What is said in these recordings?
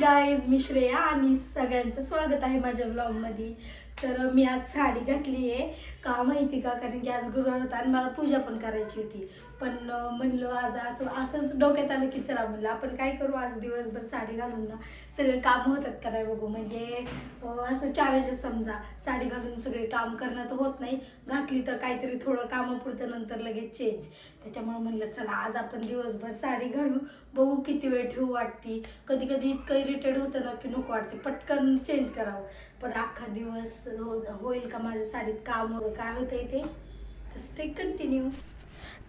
Guys मी श्रेया आणि सगळ्यांचं स्वागत आहे माझ्या ब्लॉगमध्ये तर मी आज साडी घातली आहे का माहिती का? कारण की आज गुरुवार होता आणि मला पूजा पण करायची होती. पण म्हणलं आज आज असंच डोक्यात आलं की चला म्हणलं आपण काय करू? आज दिवसभर साडी घालून ना सगळे काम होतात का नाही बघू? म्हणजे असं चॅलेंजेस समजा. साडी घालून सगळे काम करणं तर होत नाही. घातली तर काहीतरी थोडं कामापुरतं नंतर लगेच चेंज त्याच्यामुळे म्हणलं चला आज आपण दिवसभर साडी घालू. बघू किती वेळ ठेवू वाटती. कधी कधी इतकं इरिटेड होतं ना की नको वाटते. पटकन चेंज करावं. पण अख्खा दिवस हो होईल का माझ्या साडीत? काम वगैरे काय होतंय ते? तर स्टे कंटिन्यू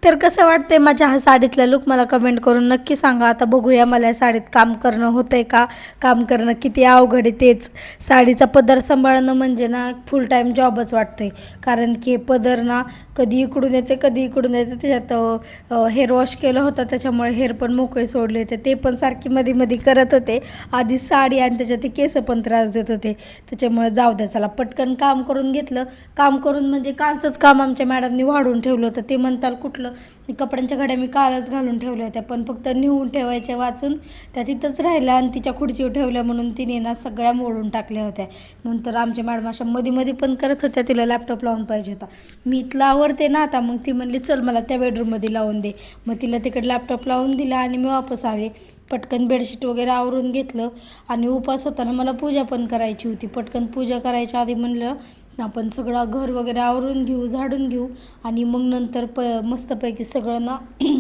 तर कसं वाटते माझ्या हा साडीतला लुक मला कमेंट करून नक्की सांगा. आता बघूया मला या साडीत काम करणं होतंय का? काम करणं किती अवघड आहे तेच. साडीचा पदर सांभाळणं म्हणजे ना फुल टाईम जॉबच वाटतोय. कारण की हे पदर ना कधी इकडून येते कधी इकडून येते. त्याच्यात हेअर वॉश केलं होतं त्याच्यामुळे हेअर पण मोकळे सोडले होते. ते पण सारखी मध्ये मध्ये करत होते. आधी साडी आणि त्याच्यात ते केस पण त्रास देत होते. त्याच्यामुळे जाऊ द्या चला पटकन काम करून घेतलं. काम करून म्हणजे कालचंच काम आमच्या मॅडमनी वाढून ठेवलं होतं. ते म्हणताल कुठलं? कपड्यांच्या घड्या मी कालच घालून ठेवल्या होत्या पण फक्त नेऊन ठेवायच्या वाचून त्या तिथंच राहिल्या आणि तिच्या खुर्चीवर ठेवल्या म्हणून तिने ना सगळ्या मोडून टाकल्या होत्या. नंतर आमच्या मॅडम अशा मध्ये मध्ये पण करत होत्या तिला लॅपटॉप लावून पाहिजे होता. मी इथला आवडते ना आता मग ती म्हणली चल मला त्या बेडरूममध्ये लावून दे. मग तिला तिकडे लॅपटॉप लावून दिला आणि मी वापस आले. पटकन बेडशीट वगैरे आवरून घेतलं आणि उपास होताना मला पूजा पण करायची होती. पटकन पूजा करायच्या आधी म्हणलं आपण सगळं घर वगैरे आवरून घेऊ झाडून घेऊ आणि मग नंतर प मस्तपैकी सगळं ना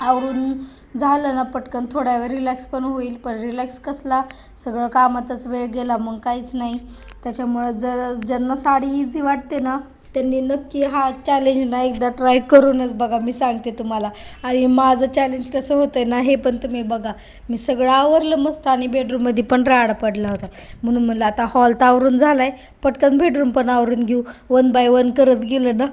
आवरून झालं ना पटकन. थोड्या वेळ रिलॅक्स पण होईल पण रिलॅक्स कसला? सगळं कामातच वेळ गेला मग काहीच नाही. त्याच्यामुळं जर ज्यांना साडी इझी वाटते ना त्यांनी नक्की हा चॅलेंज ना एकदा ट्राय करूनच बघा मी सांगते तुम्हाला. आणि माझं चॅलेंज कसं होतं ना हे पण तुम्ही बघा. मी सगळं आवरलं मस्त आणि बेडरूममध्ये पण राडा पडला होता. म्हणून म्हणलं आता हॉल तर आवरून झाला आहे पटकन बेडरूम पण आवरून घेऊ. वन बाय वन करत गेलं ना.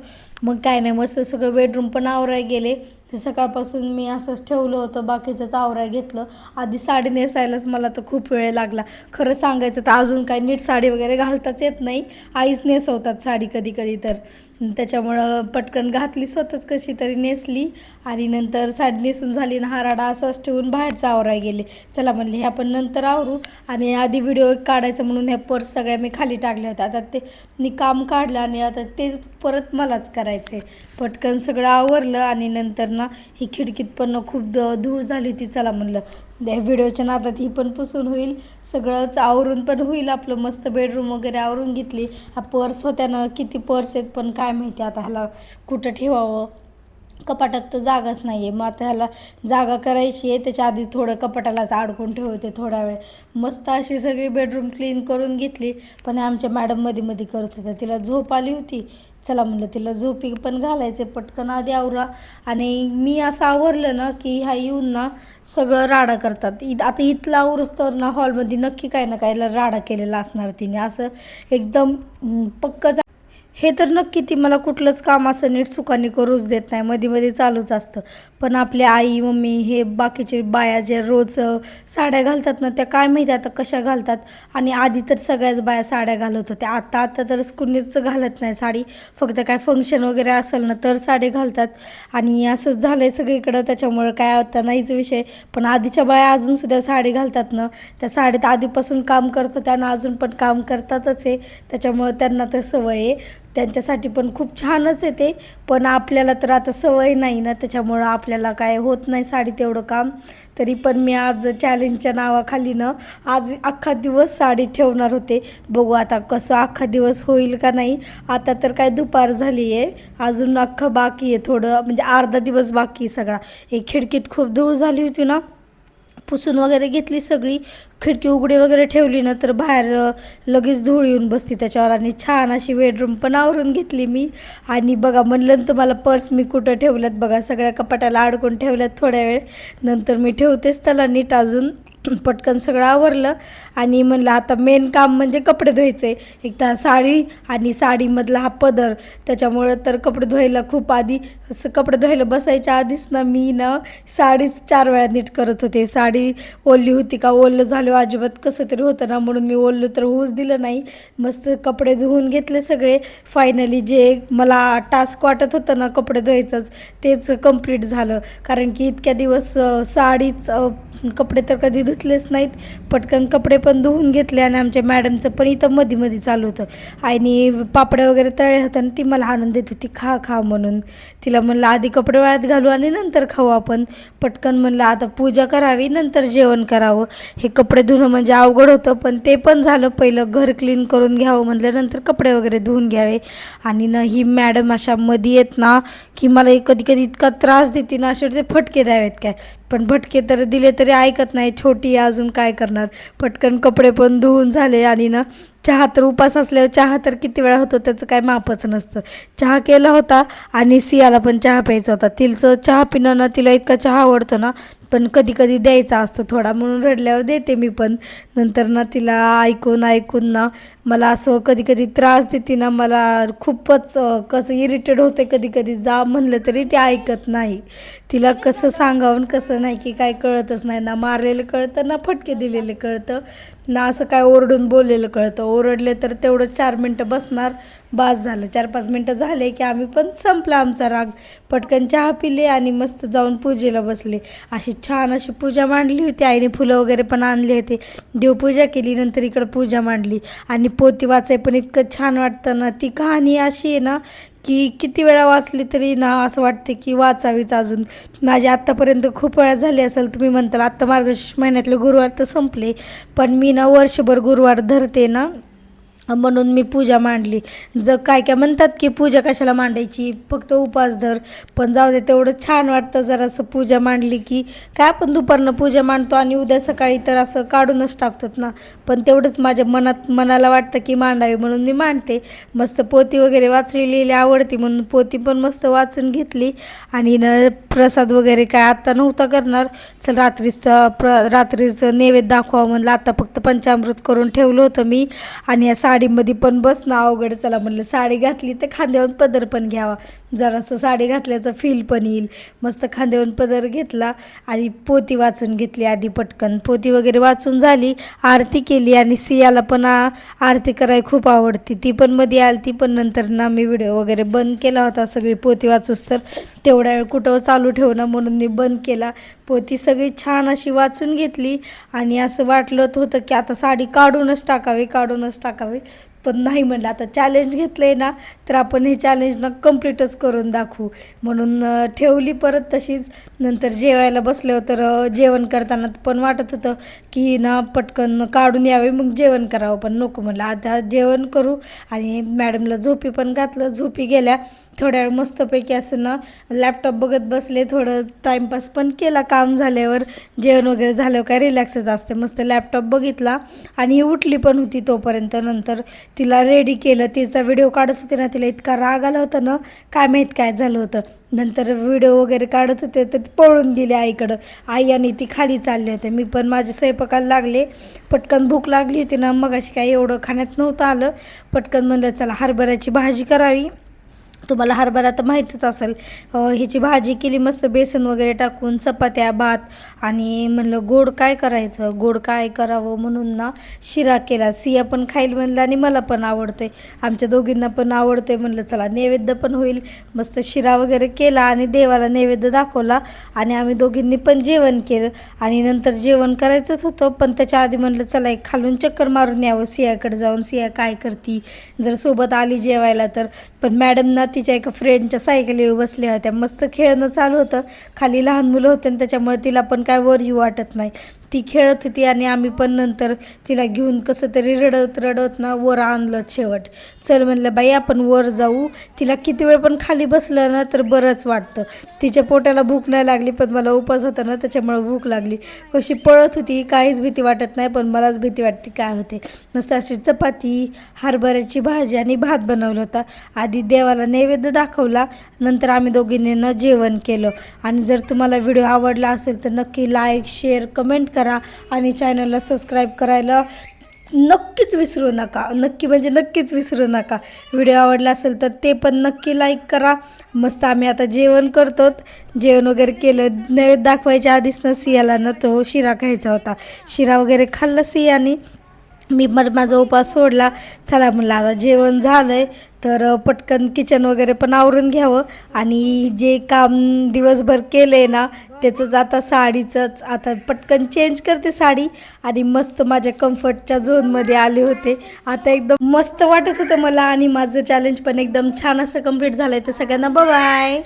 मग काय नाही मस्त सगळं बेडरूम पण आवराय गेले. ते सकाळपासून मी असंच ठेवलं होतं बाकीचंच आवराय घेतलं. आधी साडी नेसायलाच मला तर खूप वेळ लागला. खरं सांगायचं तर अजून काही नीट साडी वगैरे घालताच येत नाही. आईच नेसवतात साडी कधी कधी तर. त्याच्यामुळं पटकन घातली स्वतःच कशी तरी नेसली आणि नंतर साडी नेसून झाली ना हा राडा असाच ठेवून बाहेरचा आवराय गेले. चला म्हणले ह्या पण नंतर आवरू आणि आधी व्हिडिओ काढायचं म्हणून ह्या पर्स सगळ्या मी खाली टाकल्या होत्या. आता ते मी काम काढलं आणि आता ते परत मलाच करायचं आहे पटकन सगळं आवरलं आणि नंतर ना ही खिडकीत पण खूप द धूळ झाली होती. चला म्हणलं त्या व्हिडिओच्या नादात ही पण पुसून होईल. सगळंच आवरून पण होईल आपलं मस्त बेडरूम वगैरे आवरून घेतली. हा पर्स होत्या ना किती पर्स आहेत पण काय माहिती आता ह्याला कुठं ठेवावं? कपाटात तर जागाच नाही आहे मग आता ह्याला जागा करायची आहे त्याच्या आधी थोडं कपाटालाच अडकून ठेवते थोडा वेळ. मस्त अशी सगळी बेडरूम क्लीन करून घेतली. पण आमच्या मॅडममध्ये मध्ये करत होत्या. तिला झोप आली होती. चला म्हणलं तिला झोपी पण घालायचे पटकन आधी आवरा. आणि मी असं आवरलं ना की ह्या येऊन ना सगळं राडा करतात. इ आता इथला आवरूस तर ना हॉलमध्ये नक्की काय ना काय राडा केलेला असणार तिने. असं एकदम पक्क हे तर नक्की ती मला कुठलंच काम असं नीट सुखाने करूच देत नाही. मध्ये मध्ये चालूच असतं. पण आपली आई मम्मी हे बाकीचे बाया जे रोज साड्या घालतात ना त्या काय माहिती आता कशा घालतात? आणि आधी तर सगळ्याच बाया साड्या घालत होत्या. आता आता तर कुणीच घालत नाही साडी. फक्त काय फंक्शन वगैरे असेल ना तर साडी घालतात. आणि असंच झालं आहे सगळीकडं. त्याच्यामुळं काय आता नाहीच विषय. पण आधीच्या बाया अजूनसुद्धा साडी घालतात ना. त्या साडीत आधीपासून काम करत होत्या आणि अजून पण काम करतातच आहे त्याच्यामुळं त्यांना तर सवय आहे. त्यांच्यासाठी पण खूप छानच येते पण आपल्याला तर आता सवय नाही ना त्याच्यामुळं आपल्याला काय होत नाही साडी तेवढं काम. तरी पण मी आज चॅलेंजच्या नावाखाली ना आज अख्खा दिवस साडी ठेवणार होते. बघू आता कसं अख्खा दिवस होईल का नाही. आता तर काय दुपार झाली आहे अजून अख्खं बाकी आहे थोडं म्हणजे अर्धा दिवस बाकी आहे सगळा. हे खिडकीत खूप धूळ झाली होती ना. पुसून वगैरे घेतली सगळी. खिडकी उघडी वगैरे ठेवली ना तर बाहेर लगेच धूळ येऊन बसती त्याच्यावर आणि छान अशी बेडरूम पण आवरून घेतली मी. आणि बघा म्हणलं तुम्हाला पर्स मी कुठं ठेवल्यात बघा सगळ्या कपाटाला अडकून ठेवल्यात थोड्या वेळ. नंतर मी ठेवतेच त्याला नीट अजून. पटकन सगळं आवरलं आणि म्हणलं आता मेन काम म्हणजे कपडे धुवायचे. एक तर साडी आणि साडीमधला हा पदर. त्याच्यामुळं तर कपडे धुवायला खूप आधी असं कपडे धुवायला बसायच्या आधीच ना मी ना साडीच चार वेळा नीट करत होते. साडी ओली होती का ओलं झालं अजिबात कसं तरी होतं ना म्हणून मी ओललं तर होऊच दिलं नाही. मस्त कपडे धुवून घेतले सगळे. फायनली जे मला टास्क वाटत होतं ना कपडे धुवायचंच तेच कंप्लीट झालं. कारण की इतक्या दिवस साडीच कपडे तर कधी धुत धुतलेच नाहीत. पटकन कपडे पण धुवून घेतले आणि आमच्या मॅडमचं पण इथं मध्ये मध्ये चालू होतं. आणि पापड्या वगैरे तळे होतं आणि ती मला आणून देत होती खा खा म्हणून. तिला म्हणलं आधी कपडे वाळत घालू आणि नंतर खाऊ आपण. पटकन म्हणलं आता पूजा करावी नंतर जेवण करावं. हे कपडे धुणं म्हणजे अवघड होतं पण ते पण झालं. पहिलं घर क्लीन करून घ्यावं म्हणलं नंतर कपडे वगैरे धुवून घ्यावे. आणि ना ही मॅडम अशा मध्ये येत ना की मला कधी कधी इतका त्रास देते ना असे ते फटके द्यावेत काय? पण भटके तर दिले तरी ऐकत नाही छोटी अजून काय करणार? पटकन कपडे पण धुवून झाले आणि ना चहा तर उपास असल्यावर चहा तर किती वेळा होतो त्याचं काय मापच नसतं. चहा केला होता आणि सियाला पण चहा प्यायचा होता. तिचं चहा पिणं ना तिला इतका चहा आवडतो ना पण कधी कधी द्यायचा असतो थोडा म्हणून रडल्यावर देते मी पण. नंतर ना तिला ऐकून ऐकून ना मला असं कधी कधी त्रास देते ना मला खूपच कसं इरिटेड होते कधी कधी जा म्हणलं तरी ते ऐकत नाही. तिला कसं सांगावं कसं नाही की काय कळतच नाही. ना मारलेलं कळतं ना फटके दिलेले कळतं ना असं काय ओरडून बोललेलं कळतं. ओरडले तर तेवढं चार मिनटं बसणार बास झालं. चार पाच मिनटं झाले की आम्ही पण संपला आमचा राग. पटकन चहा पिले आणि मस्त जाऊन पूजेला बसले. अशी छान अशी पूजा मांडली होती. आईने फुलं वगैरे पण आणले होते. देवपूजा केली नंतर इकडं पूजा मांडली. आणि पोती वाचाय पण इतकं छान वाटतं ना. ती कहाणी अशी आहे ना की किती वेळा वाचली तरी ना असं वाटते की वाचावीच अजून. माझी आत्तापर्यंत खूप वेळा झाली असेल तुम्ही म्हणताल आत्ता मार्गशीर्ष महिन्यातले गुरुवार तर संपले. पण मी ना वर्षभर गुरुवार धरते ना म्हणून मी पूजा मांडली. जर काय काय म्हणतात की पूजा कशाला मांडायची? फक्त उपास धर. पण जाऊ दे तेवढं छान वाटतं जरासं पूजा मांडली की. काय आपण दुपारनं पूजा मांडतो आणि उद्या सकाळी तर असं काढूनच टाकतात ना. पण तेवढंच माझ्या मनात मनाला वाटतं की मांडावी म्हणून मी मांडते. मस्त पोती वगैरे वाचलेली आवडती म्हणून पोती पण मस्त वाचून घेतली. आणि न प्रसाद वगैरे काय आत्ता नव्हता करणार. चल रात्रीचं प्र रात्रीचं नैवेद्य दाखवा म्हणलं. आता फक्त पंचामृत करून ठेवलं होतं मी. आणि या साडीमध्ये पण बसणं अवघड चला म्हणलं साडी घातली तर खांद्यावर पदर पण घ्यावा. जरासं साडी घातल्याचं फील पण येईल. मस्त खांद्यावरून पदर घेतला आणि पोती वाचून घेतली आधी पटकन. पोती वगैरे वाचून झाली आरती केली आणि सियाला पण आरती करायला खूप आवडती. ती पण मध्ये आली ती पण नंतर ना मी व्हिडिओ वगैरे बंद केला होता सगळी पोती वाचूस तर. तेवढा वेळ कुठं चालू ठेवणं म्हणून मी बंद केला. पोती सगळी छान अशी वाचून घेतली आणि असं वाटलं होतं की आता साडी काढूनच टाकावी काढूनच टाकावी. पण नाही म्हणलं. आता चॅलेंज घेतलं आहे ना तर आपण हे चॅलेंज ना कम्प्लीटच करून दाखवू. म्हणून ठेवली परत तशीच. नंतर जेवायला बसलो तर जेवण करताना पण वाटत होतं की ना पटकन काढून यावे मग जेवण करावं. पण नको म्हणलं. आता जेवण करू आणि मॅडमला झोपी पण घातलं. झोपी गेल्या थोड्या वेळ मस्तपैकी असं ना लॅपटॉप बघत बसले थोडं टाईमपास पण केला काम झाल्यावर. जेवण वगैरे झाल्यावर काय रिलॅक्सच असते. मस्त लॅपटॉप बघितला आणि उठली पण होती तोपर्यंत. नंतर तिला रेडी केलं. तिचा व्हिडिओ काढत होते ना तिला इतका राग आला होता ना काय माहीत काय झालं होतं. नंतर व्हिडिओ वगैरे काढत होते तर पळून गेले आईकडं. आई आणि ती खाली चालले होते. मी पण माझे स्वयंपाकाला लागले. पटकन भूक लागली होती ना मग अशी काय एवढं खाण्यात नव्हतं आलं. पटकन म्हणलं चला हरभऱ्याची भाजी करावी. तुम्हाला हरभरा तर माहीतच असेल. ह्याची भाजी केली मस्त बेसन वगैरे टाकून चपात्या भात आणि म्हणलं गोड काय करायचं? गोड काय करावं म्हणून ना शिरा केला. सिया पण खाईल म्हणलं आणि मला पण आवडते आमच्या दोघींना पण आवडते म्हणलं चला नैवेद्य पण होईल. मस्त शिरा वगैरे केला आणि देवाला नैवेद्य दाखवला आणि आम्ही दोघींनी पण जेवण केलं. आणि नंतर जेवण करायचंच होतं पण त्याच्या आधी म्हणलं चला एक खालून चक्कर मारून यावं. सियाकडे जाऊन सिया काय करती? जर सोबत आली जेवायला तर. पण मॅडम ना तिच्या एका फ्रेंडच्या सायकलीवर बसल्या होत्या. मस्त खेळणं चालू होतं. खाली लहान मुलं होते आणि त्याच्यामुळे तिला पण काय वर येऊ वाटत नाही. ती खेळत होती आणि आम्ही पण नंतर तिला घेऊन कसं तरी रडत रडत ना वर आणलं शेवट. चल म्हणलं बाई आपण वर जाऊ. तिला किती वेळ पण खाली बसलं ना तर बरंच वाटतं. तिच्या पोटाला भूक नाही लागली पण मला उपास होता ना त्याच्यामुळे भूक लागली. कशी पळत होती काहीच भीती वाटत नाही पण मलाच भीती वाटते काय होते. मस्त अशी चपाती हरभऱ्याची भाजी आणि भात बनवला होता. आधी देवाला नैवेद्य दाखवला नंतर आम्ही दोघींनी न जेवण केलं. आणि जर तुम्हाला व्हिडिओ आवडला असेल तर नक्की लाईक शेअर कमेंट करा आणि चॅनलला सबस्क्राईब करायला नक्कीच विसरू नका. नक्की म्हणजे नक्कीच विसरू नका. व्हिडिओ आवडला असेल तर ते पण नक्की लाईक करा. मस्त आम्ही आता जेवण करतो. जेवण वगैरे केलं. नैवेद्य दाखवायच्या आधीच ना सियाला ना तो शिरा खायचा होता. शिरा वगैरे खाल्ला सियाने. मी मग माझा उपास सोडला. चला म्हणलं आता जेवण झालं आहे तर पटकन किचन वगैरे पण आवरून घ्यावं. आणि जे काम दिवसभर केलं आहे ना त्याचंच आता साडीचंच आता पटकन चेंज करते साडी आणि मस्त माझ्या कम्फर्टच्या झोनमध्ये आले होते. आता एकदम मस्त वाटत होतं मला आणि माझं चॅलेंज पण एकदम छान असं कंप्लीट झालं आहे तर सगळ्यांना बाय